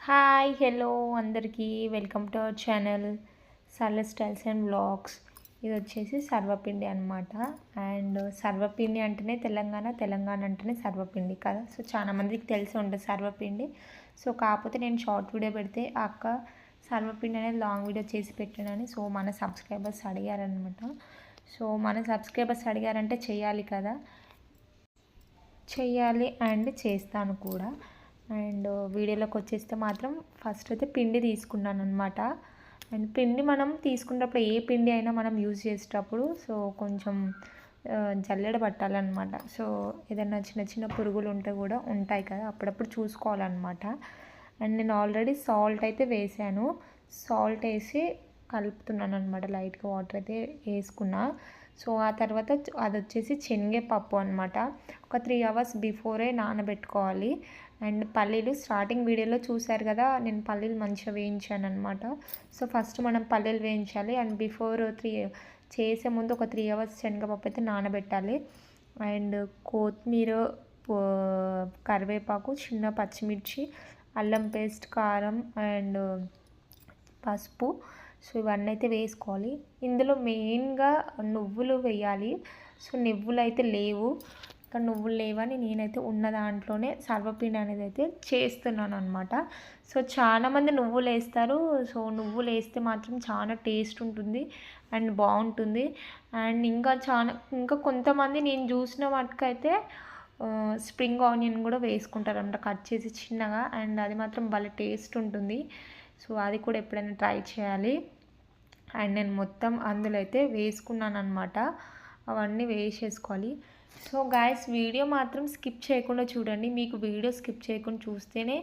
Hi hello అందరికీ welcome to our channel Sarla styles and blogs ఇది వచ్చేసి సర్వపిండి అనమాట అండ్ సర్వపిండి అంటేనే తెలంగాణ తెలంగాణ అంటేనే సర్వపిండి కదా? సో చాలా మందికి తెలిసి ఉంటుంది సర్వపిండి. సో కాకపోతే నేను షార్ట్ వీడియో పెడితే అక్క సర్వపిండి అనేది లాంగ్ వీడియో చేసి పెట్టానని సో మన సబ్స్క్రైబర్స్ అడిగారనమాట సో మన సబ్స్క్రైబర్స్ అడిగారంటే చేయాలి కదా? చేయాలి అండ్ చేస్తాను కూడా. అండ్ వీడియోలోకి వచ్చేస్తే మాత్రం ఫస్ట్ అయితే పిండి తీసుకున్నాను అనమాట అండ్ పిండి మనం తీసుకున్నప్పుడు ఏ పిండి అయినా మనం యూజ్ చేసేటప్పుడు సో కొంచెం జల్లెడ పట్టాలన్నమాట. సో ఏదైనా చిన్న చిన్న పురుగులు ఉంటే కూడా ఉంటాయి కదా అప్పుడప్పుడు చూసుకోవాలన్నమాట. అండ్ నేను ఆల్రెడీ సాల్ట్ అయితే వేసాను. సాల్ట్ వేసి కలుపుతున్నాను అనమాట లైట్గా వాటర్ అయితే వేసుకున్నా. సో ఆ తర్వాత అది వచ్చేసి శనగపప్పు అనమాట ఒక త్రీ అవర్స్ బిఫోరే నానబెట్టుకోవాలి. అండ్ పల్లీలు స్టార్టింగ్ వీడియోలో చూశారు కదా నేను పల్లీలు మంచిగా వేయించాను అనమాట సో ఫస్ట్ మనం పల్లీలు వేయించాలి. అండ్ బిఫోర్ త్రీ చేసే ముందు ఒక త్రీ అవర్స్ శనగపప్పు అయితే నానబెట్టాలి. అండ్ కొత్తిమీర కరివేపాకు చిన్న పచ్చిమిర్చి అల్లం పేస్ట్ కారం అండ్ పసుపు. సో ఇవన్నీ అయితే వేసుకోవాలి. ఇందులో మెయిన్గా నువ్వులు వేయాలి. సో నువ్వులు అయితే లేవు. ఇంకా నువ్వులు లేవని నేనైతే ఉన్న దాంట్లోనే సర్వపిండి అనేది అయితే చేస్తున్నాను అనమాట సో చాలామంది నువ్వులు వేస్తారు. సో నువ్వులు వేస్తే మాత్రం చాలా టేస్ట్ ఉంటుంది అండ్ బాగుంటుంది. అండ్ ఇంకా చాలా ఇంకా కొంతమంది నేను చూసిన వాటికైతే స్ప్రింగ్ ఆనియన్ కూడా వేసుకుంటారు అనమాట కట్ చేసి చిన్నగా అండ్ అది మాత్రం భలే టేస్ట్ ఉంటుంది. సో అది కూడా ఎప్పుడైనా ట్రై చేయాలి. అండ్ నేను మొత్తం అందులో అయితే వేసుకున్నాను అనమాట అవన్నీ వేసేసుకోవాలి. సో గాయస్ వీడియో మాత్రం స్కిప్ చేయకుండా చూడండి. మీకు వీడియో స్కిప్ చేయకుండా చూస్తేనే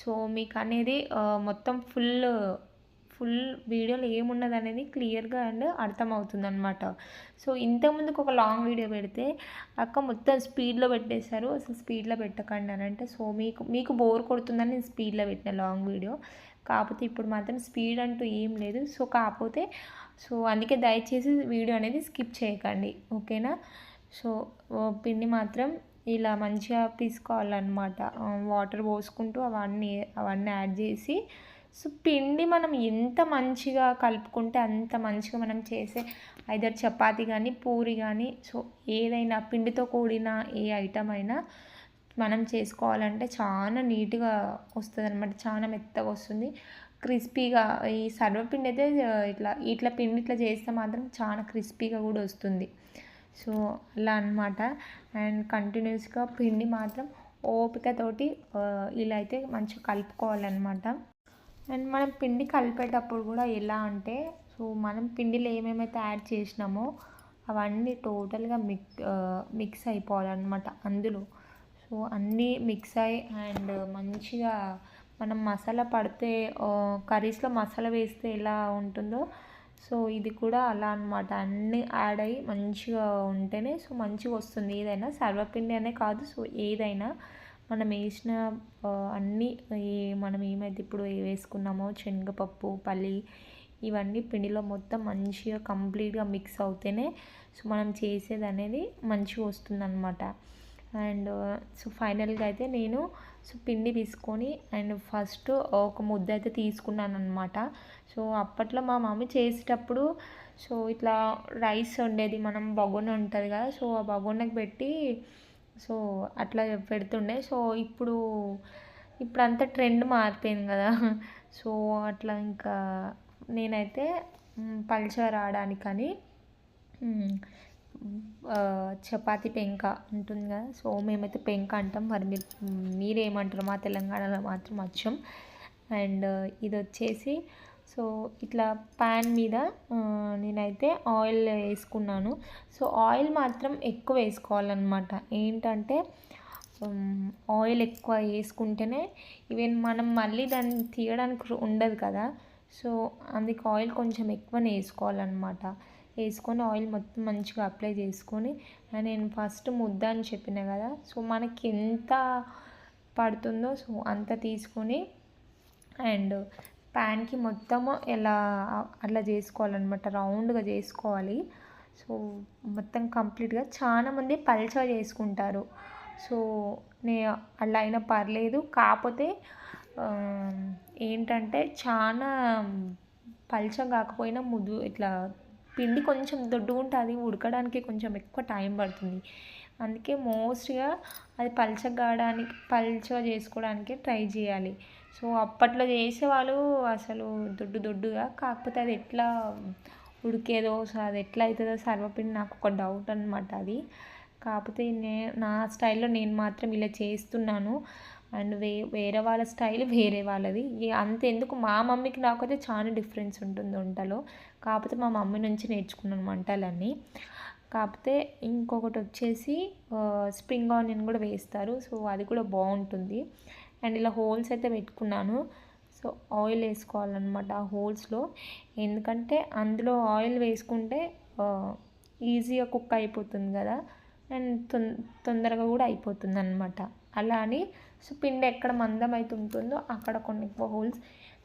సో మీకు అనేది మొత్తం ఫుల్ ఫుల్ వీడియోలో ఏమున్నది అనేది క్లియర్గా అండ్ అర్థమవుతుంది అనమాట సో ఇంతకుముందుకు ఒక లాంగ్ వీడియో పెడితే అక్క మొత్తం స్పీడ్లో పెట్టేశారు. అసలు స్పీడ్లో పెట్టకండి అని అంటే సో మీకు మీకు బోర్ కొడుతుందని నేను స్పీడ్లో పెట్టిన లాంగ్ వీడియో. కాకపోతే ఇప్పుడు మాత్రం స్పీడ్ అంటూ ఏం లేదు. సో కాకపోతే సో అందుకే దయచేసి వీడియో అనేది స్కిప్ చేయకండి. ఓకేనా? సో పిండి మాత్రం ఇలా మంచిగా పీసుకోవాలన్నమాట. వాటర్ పోసుకుంటూ అవన్నీ అవన్నీ యాడ్ చేసి సో పిండి మనం ఎంత మంచిగా కలుపుకుంటే అంత మంచిగా మనం చేసే ఐదర్ చపాతి కానీ పూరి కానీ సో ఏదైనా పిండితో కూడిన ఏ ఐటమ్ అయినా మనం చేసుకోవాలంటే చాలా నీట్గా వస్తుంది అనమాట చాలా మెత్తగా వస్తుంది. క్రిస్పీగా ఈ సర్వపిండి అయితే ఇట్లా ఇట్లా పిండి ఇట్లా చేస్తే మాత్రం చాలా క్రిస్పీగా కూడా వస్తుంది. సో అలా అన్నమాట. అండ్ కంటిన్యూస్గా పిండి మాత్రం ఓపికతోటి ఇలా అయితే మంచిగా కలుపుకోవాలన్నమాట. అండ్ మనం పిండి కలిపేటప్పుడు కూడా ఎలా అంటే సో మనం పిండిలో ఏమేమైతే యాడ్ చేసినామో అవన్నీ టోటల్గా మిక్ మిక్స్ అయిపోవాలన్నమాట. అందులో సో అన్నీ మిక్స్ అయ్యి అండ్ మంచిగా మనం మసాలా పడితే కర్రీస్లో మసాలా వేస్తే ఎలా ఉంటుందో సో ఇది కూడా అలా అనమాట అన్నీ యాడ్ అయ్యి మంచిగా ఉంటేనే సో మంచిగా వస్తుంది. ఏదైనా సర్వపిండి అనే కాదు సో ఏదైనా మనం వేసిన అన్నీ మనం ఏమైతే ఇప్పుడు వేసుకున్నామో శనగపప్పు పల్లి ఇవన్నీ పిండిలో మొత్తం మంచిగా కంప్లీట్గా మిక్స్ అవుతేనే సో మనం చేసేది అనేది మంచిగా వస్తుందన్నమాట. అండ్ సో ఫైనల్గా అయితే నేను సో పిండి తీసుకొని అండ్ ఫస్ట్ ఒక ముద్ద అయితే తీసుకున్నాను అనమాట సో అప్పట్లో మా మమ్మీ చేసేటప్పుడు సో ఇట్లా రైస్ ఉండేది మనం బగోన ఉంటుంది కదా సో ఆ బగోనకు పెట్టి సో అట్లా పెడుతుండే. సో ఇప్పుడు ఇప్పుడు అంతా ట్రెండ్ మారిపోయింది కదా. సో అట్లా ఇంకా నేనైతే మ్, పల్చగా రావడానికని చపాతి పెంక ఉంటుంది కదా. సో మేమైతే పెంక అంటాం. మరి మీరు మీరేమంటారు? మా తెలంగాణలో మాత్రం అచ్చం. అండ్ ఇది వచ్చేసి సో ఇట్లా ప్యాన్ మీద నేనైతే ఆయిల్ వేసుకున్నాను. సో ఆయిల్ మాత్రం ఎక్కువ వేసుకోవాలన్నమాట. ఏంటంటే ఆయిల్ ఎక్కువ వేసుకుంటేనే ఈవెన్ మనం మళ్ళీ దాన్ని తీయడానికి ఉండదు కదా. సో అందుకే ఆయిల్ కొంచెం ఎక్కువనే వేసుకోవాలన్నమాట. వేసుకొని ఆయిల్ మొత్తం మంచిగా అప్లై చేసుకొని నేను ఫస్ట్ ముద్ద అని చెప్పిన కదా సో మనకి ఎంత పడుతుందో సో అంత తీసుకొని అండ్ ప్యాన్కి మొత్తము ఎలా అట్లా చేసుకోవాలన్నమాట రౌండ్గా చేసుకోవాలి. సో మొత్తం కంప్లీట్గా చాలా మంది పల్చగా చేసుకుంటారు. సో నే అలా అయినా పర్లేదు. కాకపోతే ఏంటంటే చాలా పల్చం కాకపోయినా ముద్దు ఇట్లా పిండి కొంచెం దొడ్డు ఉంటుంది ఉడకడానికి కొంచెం ఎక్కువ టైం పడుతుంది. అందుకే మోస్ట్గా అది పల్చగా కావడానికి పల్చగా చేసుకోవడానికి ట్రై చేయాలి. సో అప్పట్లో చేసేవాళ్ళు అసలు దొడ్డు దొడ్డుగా కాకపోతే అది ఎట్లా ఉడికేదో అది ఎట్లా అవుతుందో సర్వపిండి నాకు ఒక డౌట్ అనమాట అది. కాకపోతే నే నా స్టైల్లో నేను మాత్రం ఇలా చేస్తున్నాను. అండ్ వే వేరే వాళ్ళ స్టైల్ వేరే వాళ్ళది. అంతెందుకు మా మమ్మీకి నాకైతే చాలా డిఫరెన్స్ ఉంటుంది వంటలో. కాకపోతే మా మమ్మీ నుంచి నేర్చుకున్నాను వంటలన్నీ. కాకపోతే ఇంకొకటి వచ్చేసి స్ప్రింగ్ ఆనియన్ కూడా వేస్తారు. సో అది కూడా బాగుంటుంది. అండ్ ఇలా హోల్స్ అయితే పెట్టుకున్నాను. సో ఆయిల్ వేసుకోవాలన్నమాట ఆ హోల్స్లో. ఎందుకంటే అందులో ఆయిల్ వేసుకుంటే ఈజీగా కుక్ అయిపోతుంది కదా. అండ్ తొందరగా కూడా అయిపోతుంది అనమాట అలా అని సో పిండి ఎక్కడ మందం అయితే ఉంటుందో అక్కడ కొన్ని ఎక్కువ హోల్స్.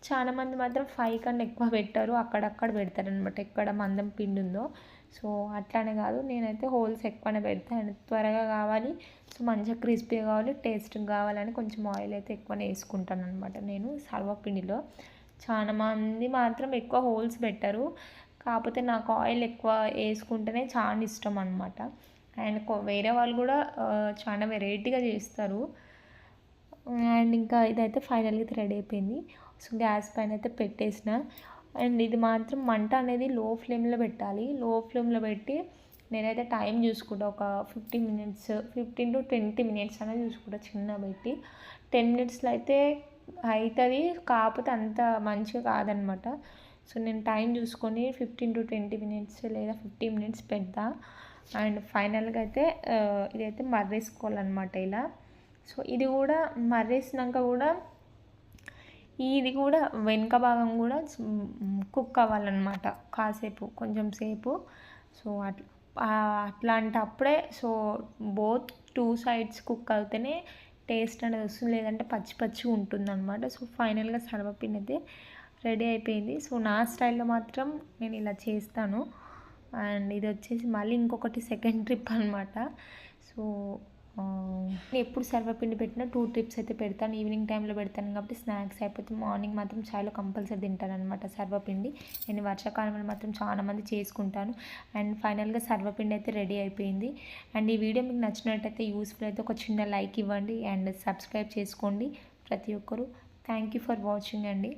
చాలా మంది మాత్రం ఫైవ్ కన్నా ఎక్కువ పెట్టారు అక్కడక్కడ పెడతారు అనమాట ఎక్కడ మందం పిండి ఉందో సో అట్లానే కాదు నేనైతే హోల్స్ ఎక్కువనే పెడతాను త్వరగా కావాలి సో మంచిగా క్రిస్పీగా కావాలి టేస్ట్ కావాలని కొంచెం ఆయిల్ అయితే ఎక్కువనే వేసుకుంటాను అనమాట నేను సర్వపిండిలో చాలామంది మాత్రం ఎక్కువ హోల్స్ పెట్టారు కాకపోతే నాకు ఆయిల్ ఎక్కువ వేసుకుంటేనే చాలా ఇష్టం అనమాట అండ్ వేరే వాళ్ళు కూడా చాలా వెరైటీగా చేస్తారు. అండ్ ఇంకా ఇదైతే ఫైనల్గా అయితే రెడీ అయిపోయింది. సో గ్యాస్ పైన అయితే పెట్టేసిన. అండ్ ఇది మాత్రం మంట అనేది లో ఫ్లేమ్లో పెట్టాలి. లో ఫ్లేమ్లో పెట్టి నేనైతే టైం చూసుకుంటా. ఒక fifteen minutes fifteen to twenty minutes అనేది చూసుకుంటా చిన్న పెట్టి. టెన్ మినిట్స్లో అయితే అవుతుంది కాకపోతే అంత మంచిగా కాదనమాట. సో నేను టైం చూసుకొని ఫిఫ్టీన్ టు ట్వంటీ మినిట్స్ లేదా ఫిఫ్టీ మినిట్స్ పెడతా. అండ్ ఫైనల్గా అయితే ఇదైతే మర్రేసుకోవాలన్నమాట ఇలా. సో ఇది కూడా మర్రేసినాక కూడా ఇది కూడా వెనుక భాగం కూడా కుక్ అవ్వాలన్నమాట కాసేపు కొంచెం సేపు. సో అట్లా అట్లాంటప్పుడే so both two sides cook అవుతేనే taste అనేది వస్తుంది. లేదంటే పచ్చి పచ్చి ఉంటుంది అనమాట సో ఫైనల్గా సర్వపిండి అయితే రెడీ అయిపోయింది. సో నా స్టైల్లో మాత్రం నేను ఇలా చేస్తాను. అండ్ ఇది వచ్చేసి మళ్ళీ ఇంకొకటి సెకండ్ ట్రిప్ అనమాట సో నేను ఎప్పుడు సర్వపిండి పెట్టినా టూ ట్రిప్స్ అయితే పెడతాను. ఈవినింగ్ టైంలో పెడతాను కాబట్టి స్నాక్స్ అయిపోతే మార్నింగ్ మాత్రం చాయ్లో కంపల్సరీ తింటాను అనమాట సర్వపిండి నేను వర్షాకాలంలో మాత్రం చాలా మంది చేసుకుంటాను. అండ్ ఫైనల్గా సర్వపిండి అయితే రెడీ అయిపోయింది. అండ్ ఈ వీడియో మీకు నచ్చినట్టయితే యూస్ఫుల్ అయితే ఒక చిన్న లైక్ ఇవ్వండి. అండ్ సబ్స్క్రైబ్ చేసుకోండి ప్రతి ఒక్కరు. థ్యాంక్ యూ ఫర్ వాచింగ్ అండి.